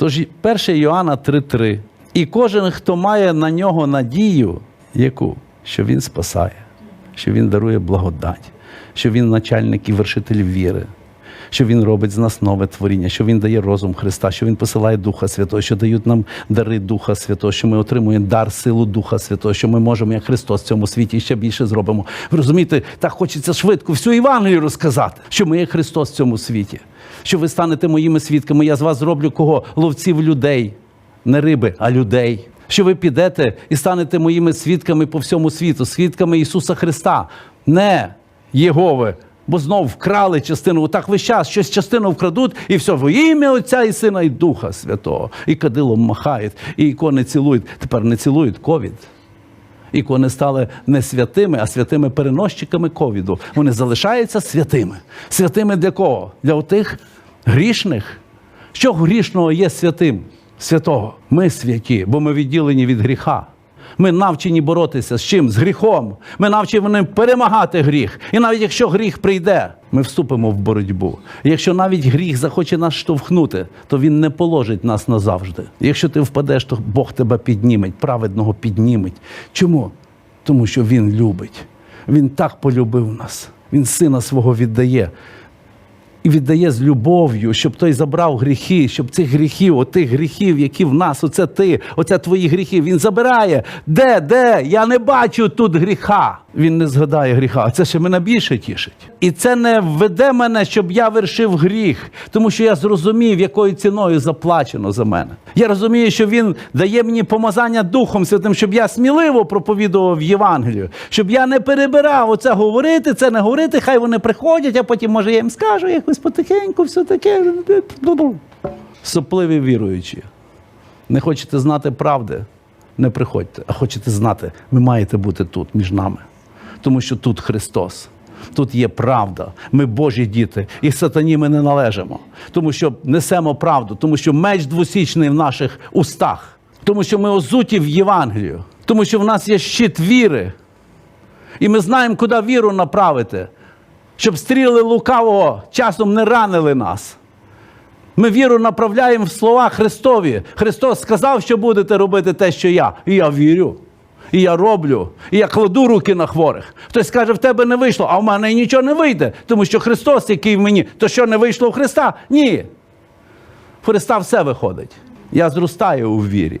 Тож 1 Йоанна 3,3. І кожен, хто має на нього надію, яку? Що він спасає, що він дарує благодать, що він начальник і вершитель віри, що він робить з нас нове творіння, що він дає розум Христа, що він посилає Духа Святого, що дають нам дари Духа Святого, що ми отримуємо дар, силу Духа Святого, що ми можемо, як Христос в цьому світі ще більше зробимо. Ви розумієте, так хочеться швидко всю Євангелію розказати, що ми є Христос в цьому світі, що ви станете моїми свідками. Я з вас зроблю кого? Ловців людей, не риби, а людей. Що ви підете і станете моїми свідками по всьому світу, свідками Ісуса Христа, не Єгови, бо знов вкрали частину. Отак весь час щось частину вкрадуть, і все в ім'я Отця і Сина, і Духа Святого. І кадилом махають, і ікони цілують. Тепер не цілують ковід. Ікони стали не святими, а святими переносчиками ковіду. Вони залишаються святими. Святими для кого? Для отих грішних. Що грішного є святим? Святого. Ми святі, бо ми відділені від гріха. Ми навчені боротися з чим? З гріхом. Ми навчені перемагати гріх. І навіть якщо гріх прийде, ми вступимо в боротьбу. І якщо навіть гріх захоче нас штовхнути, то він не положить нас назавжди. Якщо ти впадеш, то Бог тебе підніметь, праведного підніметь. Чому? Тому що Він любить. Він так полюбив нас. Він сина свого віддає. І віддає з любов'ю, щоб той забрав гріхи, щоб цих гріхів, отих гріхів, які в нас, оце ти, оце твої гріхи, він забирає. Де, де? Я не бачу тут гріха. Він не згадає гріха. А це ще мене більше тішить. І це не веде мене, щоб я вершив гріх, тому що я зрозумів, якою ціною заплачено за мене. Я розумію, що він дає мені помазання Духом Святим, щоб я сміливо проповідував Євангелію, щоб я не перебирав оце говорити, це не говорити. Хай вони приходять, а потім, може, я їм скажу якось потихеньку, все таке. Сопливі віруючі. Не хочете знати правди, не приходьте. А хочете знати, ви маєте бути тут між нами. Тому що тут Христос. Тут є правда. Ми Божі діти, і сатані ми не належимо. Тому що несемо правду, тому що меч двосічний в наших устах, тому що ми озуті в Євангелію, тому що в нас є щит віри. І ми знаємо, куди віру направити, щоб стріли лукавого часом не ранили нас. Ми віру направляємо в слова Христові. Христос сказав, що будете робити те, що я. І я вірю. І я роблю, і я кладу руки на хворих. Хтось скаже, в тебе не вийшло, а в мене і нічого не вийде, тому що Христос, який в мені, то що не вийшло у Христа? Ні. В Христа все виходить. Я зростаю у вірі.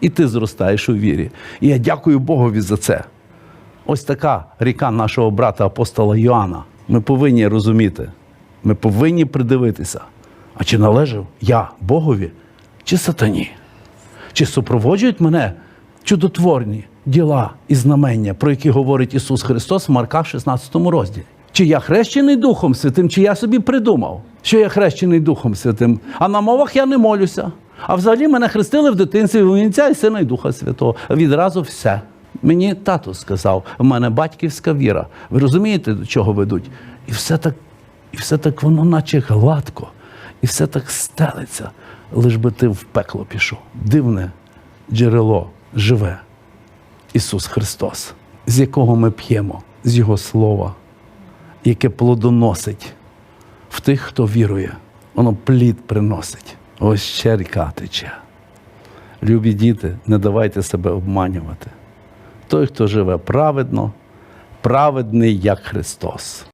І ти зростаєш у вірі. І я дякую Богові за це. Ось така ріка нашого брата апостола Йоанна. Ми повинні розуміти, ми повинні придивитися. А чи належав я Богові, чи сатані? Чи супроводжують мене чудотворні діла і знамення, про які говорить Ісус Христос в Марка в 16 розділі? Чи я хрещений Духом Святим, чи я собі придумав, що я хрещений Духом Святим, а на мовах я не молюся. А взагалі мене хрестили в дитинстві в Вінця і Сина і Духа Святого. Відразу все. Мені тато сказав, в мене батьківська віра. Ви розумієте, до чого ведуть? І все так, і все так воно наче гладко, і все так стелиться, лиш би ти в пекло пішов. Дивне джерело живе Ісус Христос, з якого ми п'ємо, з Його Слова, яке плодоносить в тих, хто вірує. Воно плід приносить. Ось ще ріка тече. Любі діти, не давайте себе обманювати. Той, хто живе праведно, праведний як Христос.